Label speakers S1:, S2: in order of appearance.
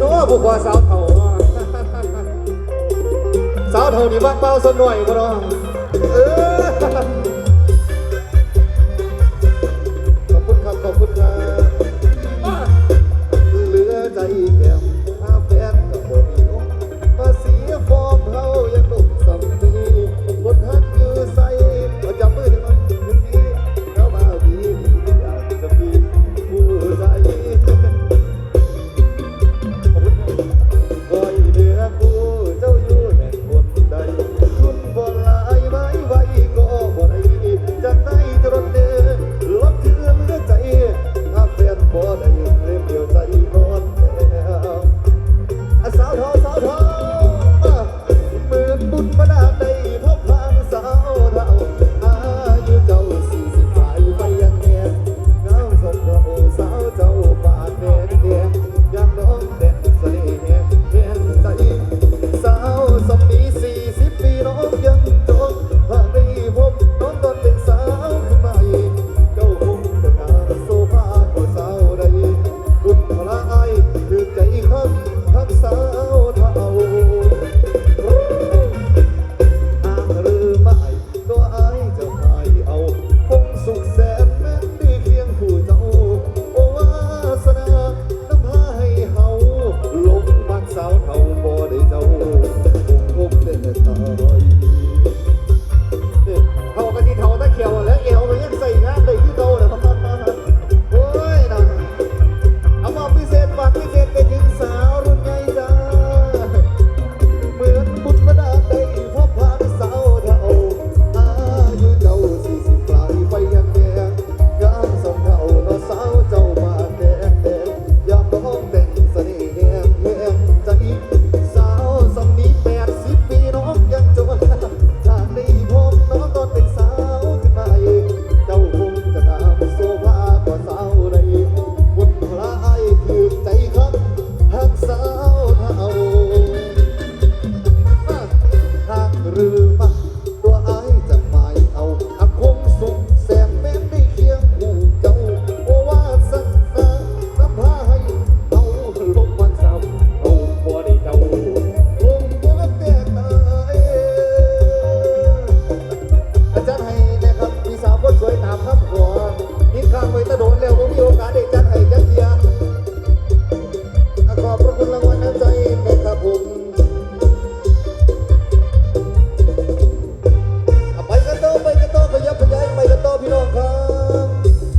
S1: นาะผู้กว่าสาวเฒ่าเนาะสาวเฒ่านี่บ้างเป้าสนหน่อยบ่เนาะออขอบคุณครับขอบคุณครับ